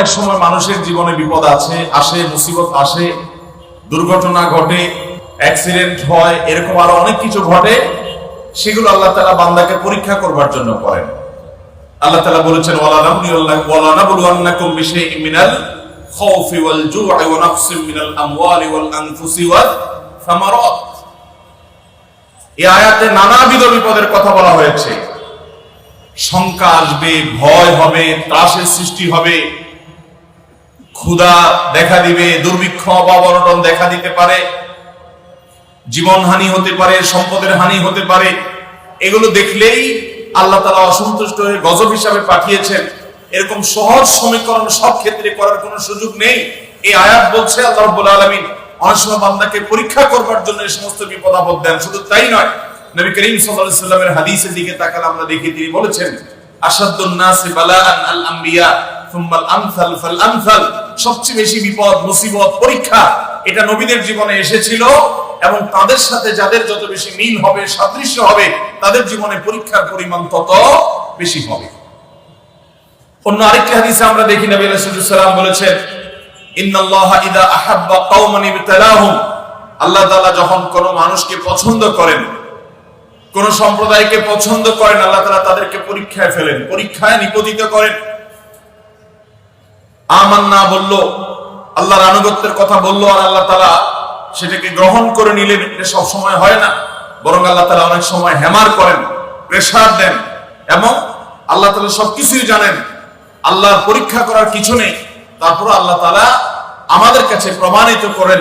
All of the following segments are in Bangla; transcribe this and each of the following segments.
অনেক সময় মানুষের জীবনে বিপদ আছে, আসে, মুসিবত আসে, দুর্ঘটনা ঘটে অ্যাক্সিডেন্ট হয়, এরকম আরও অনেক কিছু ঘটে, সেগুলো আল্লাহ তালা বান্দাকে পরীক্ষা করবার জন্য করেন। আল্লাহ তালা বলেছেন আয়াতে নানাবিধ বিপদের কথা বলা হয়েছে। শঙ্কা আসবে, ভয় হবে, ত্রাসের সৃষ্টি হবে ক্ষুধা দেখা দিবে, দুর্ভিক্ষ অবনটন দেখা দিতে পারে, জীবন হানি হতে পারে, সম্পদের হানি হতে পারে, এগুলো দেখলেই আল্লাহ তালা অসন্তুষ্ট হয়ে গজব হিসাবে পাঠিয়েছেন। এরকম সহজ সমীকরণ সব ক্ষেত্রে করার কোনো সুযোগ নেই। এই আয়াত বলছে, আল্লাহ রব্বুল আলমিন অনেক সময় বান্দাকে পরীক্ষা করবার জন্য সমস্ত বিপদ আপদ দেন। শুধু তাই নয়, নবী করিম সাল্লামের হাদিসের দিকে তাকালে আমরা দেখি, তিনি বলেছেন আসাদুন নাসি আল সবচেয়ে বেশি বিপদ, মুসিবত, পরীক্ষা, এটা নবীদের জীবনে এসেছিল এবং তাদের সাথে যাদের যত বেশি মিল হবে, সাদৃশ্য হবে, তাদের জীবনে পরীক্ষার পরিমাণ তত বেশি হবে। অন্য আরেকটি হাদিসে আমরা দেখি, নবী বলেছেন মানুষকে পছন্দ করেন, কোন সম্প্রদায়কে পছন্দ করেন, আল্লাহ তাদেরকে পরীক্ষায় ফেলেন, পরীক্ষায় করেন। আমান্না বলল, আল্লাহর আনুগত্যের কথা বলল আর আল্লাহ তাআলা সেটাকে গ্রহণ করে নিলেন, এটা সব সময় হয় না। বরং আল্লাহ তাআলা অনেক সময় হ্যামার করেন, প্রেসার দেন এবং আল্লাহ তাআলা সবকিছুই জানেন। আল্লাহর পরীক্ষা করার কিছু নেই। তারপর আল্লাহ তালা আমাদের কাছে প্রমাণিত করেন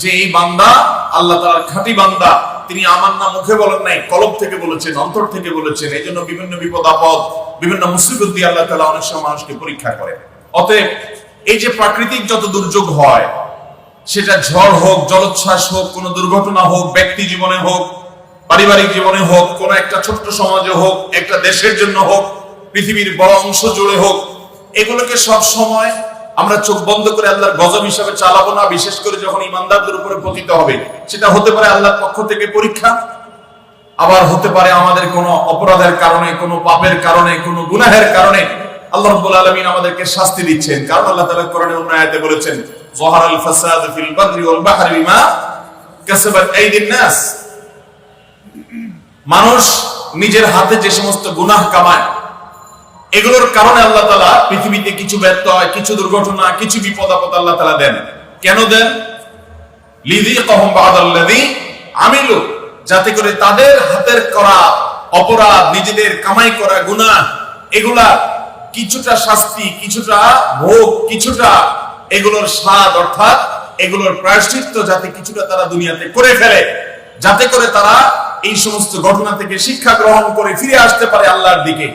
যে এই বান্দা আল্লাহ তাআলার খাঁটি বান্দা। তিনি আমার না মুখে বলেন নাই, কলব থেকে বলেছেন, অন্তর থেকে বলেছেন। এই জন্য বিভিন্ন বিপদ আপদ, বিভিন্ন মুসিবত দিয়ে আল্লাহ তালা অনেক সময় মানুষকে পরীক্ষা করেন। অতএব এই যে প্রাকৃতিক যত দুর্যোগ হয়, সেটা ঝড় হোক, জলোচ্ছ্বাস হোক, কোনো দুর্ঘটনা হোক, ব্যক্তি জীবনে হোক, পারিবারিক জীবনে হোক, কোন একটা ছোট্ট সমাজে হোক, একটা দেশের জন্য হোক, পৃথিবীর বড় অংশ জুড়ে হোক, এগুলোকে সব সময় আমরা চোখ বন্ধ করে আল্লাহর গজব হিসাবে চালাবো না, বিশেষ করে যখন ইমানদারদের উপরে পতিত হবে। সেটা হতে পারে আল্লাহর পক্ষ থেকে পরীক্ষা, আবার হতে পারে আমাদের কোনো অপরাধের কারণে, কোনো পাপের কারণে, কোনো গুনাহের কারণে। আল্লাহ রাব্বুল আলামিন আমাদেরকে শাস্তি দিচ্ছেন। কারণ আল্লাহ তাআলা কোরআনে অন্য আয়াতে বলেছেন ফাসাদ ফিল ওয়াল বাহরি বিমা কাসাবাত আইদিন নাস। মানুষ নিজের হাতে যে সমস্ত গুনাহ কামায়, এগুলোর কারণে আল্লাহ তালা পৃথিবীতে কিছু ব্যর্থ হয়, কিছু দুর্ঘটনা, কিছু বিপদ আপদ আল্লাহ তালা দেন। কেন দেন? লিদি কহম বাদাল্লাদি আমিলু, যাতে করে তাদের হাতের করা অপরাধ, নিজেদের কামাই করা গুনাহ, এগুলা কিছুটা শাস্তি, কিছুটা ভোগ, কিছুটা এগুলোর স্বাদ অর্থাৎ এগুলোর প্রায়শ্চিত্ত যাতে কিছুটা তারা দুনিয়াতে করে ফেলে, যাতে করে তারা এই সমস্ত ঘটনা থেকে শিক্ষা গ্রহণ করে ফিরে আসতে পারে আল্লাহর দিকে।